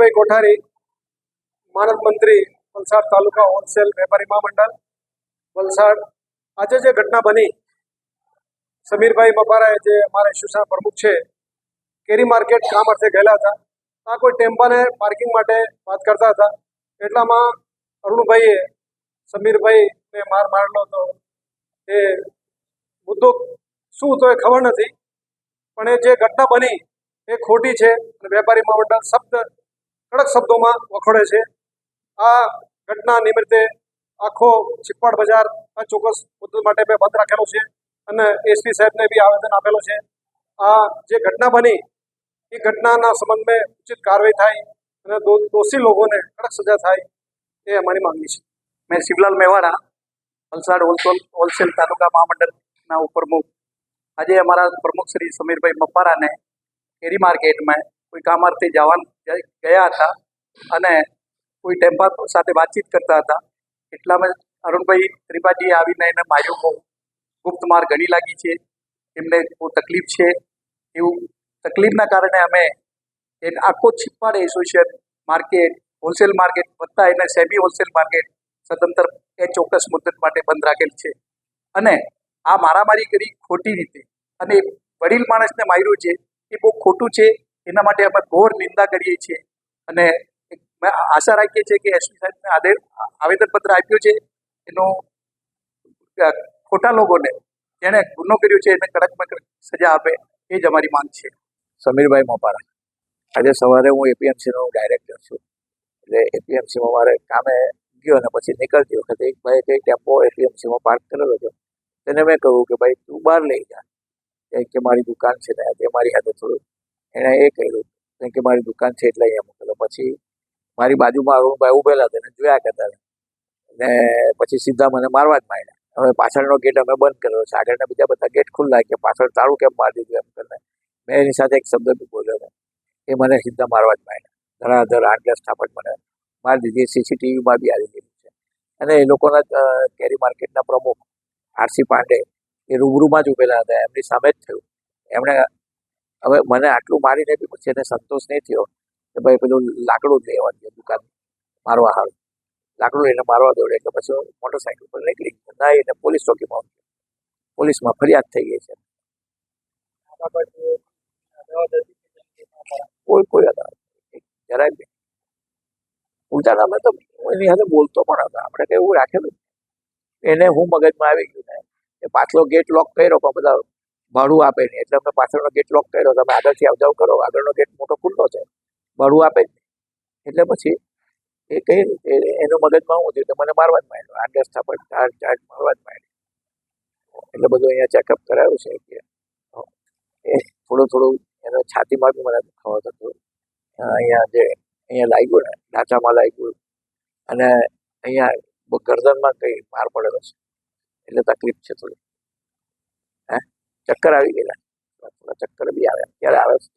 સમીરભાઈ કોઠારી, માનદ મંત્રી, વલસાડ તાલુકા હોલસેલ વેપારી મહામંડળ. વલસાડ, આજે જે ઘટના બની, સમીરભાઈ મપારાએ જે અમારા શિવસેના પ્રમુખ છે, કેરી માર્કેટ કામ અર્થે ગયેલા હતા. આ કોઈ ટેમ્પાને પાર્કિંગ માટે વાત કરતા હતા. એટલામાં અરુણભાઈએ સમીરભાઈને માર મારેલો હતો. એ મુદ્દો શું હતો એ ખબર નથી. પણ એ જે ઘટના બની, એ ખોટી છે. અને વેપારી મહામંડળ શબ્દ કડક શબ્દોમાં વખોડે છે. આ ઘટના નિમિત્તે આખો ચિપ્પાડ બજાર આ ચોક્કસ મુદ્દો માટે મેં બંધ રાખેલો છે અને એસપી સાહેબને બી આવેદન આપેલું છે. આ જે ઘટના બની, એ ઘટનાના સંબંધમાં ઉચિત કાર્યવાહી થાય અને દોષી લોકોને કડક સજા થાય એ અમારી માંગણી છે. મેં શિવલાલ મેવાડા, વલસાડ હોલસેલ હોલસેલ તાલુકા મહામંડળના ઉપપ્રમુખ. આજે અમારા પ્રમુખ શ્રી સમીરભાઈ મપારાને કેરી માર્કેટમાં કોઈ કામાર્થે જવાનું ગયા હતા અને કોઈ ટેમ્પા સાથે વાતચીત કરતા હતા. એટલામાં અરુણભાઈ ત્રિપાઠીએ આવીને એને માર્યો બહુ. ગુપ્ત માર ઘણી લાગી છે. એમને બહુ તકલીફ છે. એવું તકલીફના કારણે અમે એક આખો છિપ્પાડ એસોસિએશન માર્કેટ, હોલસેલ માર્કેટ વધતા એને સેમી હોલસેલ માર્કેટ સદંતર એ ચોક્કસ મુદત માટે બંધ રાખેલ છે. અને આ મારામારી કરી ખોટી રીતે અને વડીલ માણસને માર્યું છે એ બહુ ખોટું છે. એના માટે અમે ઘોર નિંદા કરીએ છીએ. અને આશા રાખીએ છીએ કે એસપી સાહેબને આવેદનપત્ર આપ્યું છે. એનું ખોટા લોકોને જેણે ગુનો કર્યો છે એને કડકમાં કડક સજા આપે એ જ અમારી માંગ છે. સમીરભાઈ મોપારા, આજે સવારે હું એપીએમસીનો ડાયરેક્ટર છું. એટલે એપીએમસીમાં મારે કામે ગયો અને પછી નીકળતી વખતે એક ભાઈ કંઈ ટેમ્પો એપીએમસીમાં પાર્ક કરેલો હતો. તેને મેં કહ્યું કે ભાઈ તું બહાર લઈ જા. કે મારી દુકાન છે ને તે મારી હાથે થોડું એણે એ કહ્યું કારણ કે મારી દુકાન છે એટલે અહીંયા મોકલો. પછી મારી બાજુમાં અરુણભાઈ ઉભેલા હતા એને જોયા કરતા ને પછી સીધા મને મારવા જ માંડ્યા. હવે પાછળનો ગેટ અમે બંધ કર્યો. છે આગળના બીજા બધા ગેટ ખુલ્લા કે પાછળ તારું કેમ મારી દીધું એમ કરીને મેં એની સાથે એક શબ્દ બી બોલ્યો ને એ મને સીધા મારવા જ માંડ્યા. ધરાધર આટલા દસ મને મારી દીધી. સીસીટીવીમાં બી આવી ગયેલું છે. અને એ લોકોના કેરી માર્કેટના પ્રમુખ આરસી પાંડે એ રૂબરૂમાં જ ઉભેલા હતા. એમની સામે જ થયું. એમણે હવે મને આટલું મારીને બી પછી એને સંતોષ નહીં થયો કે ભાઈ પેલું લાકડું જ લેવાનું છે દુકાન મારવા હારું. લાકડું લઈને મારવા દોડે એટલે પછી હું મોટરસાઇકલ પર નીકળી ના, એને પોલીસ ચોકીમાં. પોલીસમાં ફરિયાદ થઈ ગઈ છે. કોઈ કોઈ હતા જરાય બી ઉલટા અમે તો એની સાથે બોલતો પણ હતા. આપણે કઈ એવું રાખેલું નહીં. એને હું મગજમાં આવી ગયું ને, એ પાછલો ગેટ લોક કર્યો પણ બધા ભાડું આપે નહીં. એટલે અમે પાછળનો ગેટ લોક કર્યો. તમે આગળથી આવજાવ કરો. આગળનો ગેટ મોટો ખુલ્લો છે. ભાડું આપે જ એટલે પછી એ કઈ એનું મગજમાં હું થયું? કે મને મારવા જ માંડ્યો. આઠ દસ થાપડ ચાર ચાર્જ મારવા જ માંડ્યો. એટલે બધું અહીંયા ચેકઅપ કરાયું છે કે એ થોડું થોડું એનો છાતીમાં બી મને દુખાવો થતો અહીંયા જે, અહીંયા લાગ્યું ને, ઢાંચામાં લાગ્યું. અને અહીંયા ગરદનમાં કંઈ માર પડેલો છે. એટલે તકલીફ છે થોડી. હે? ચક્કર આવી ગયેલા. થોડા ચક્કર બી આવે ક્યારે આવે છે.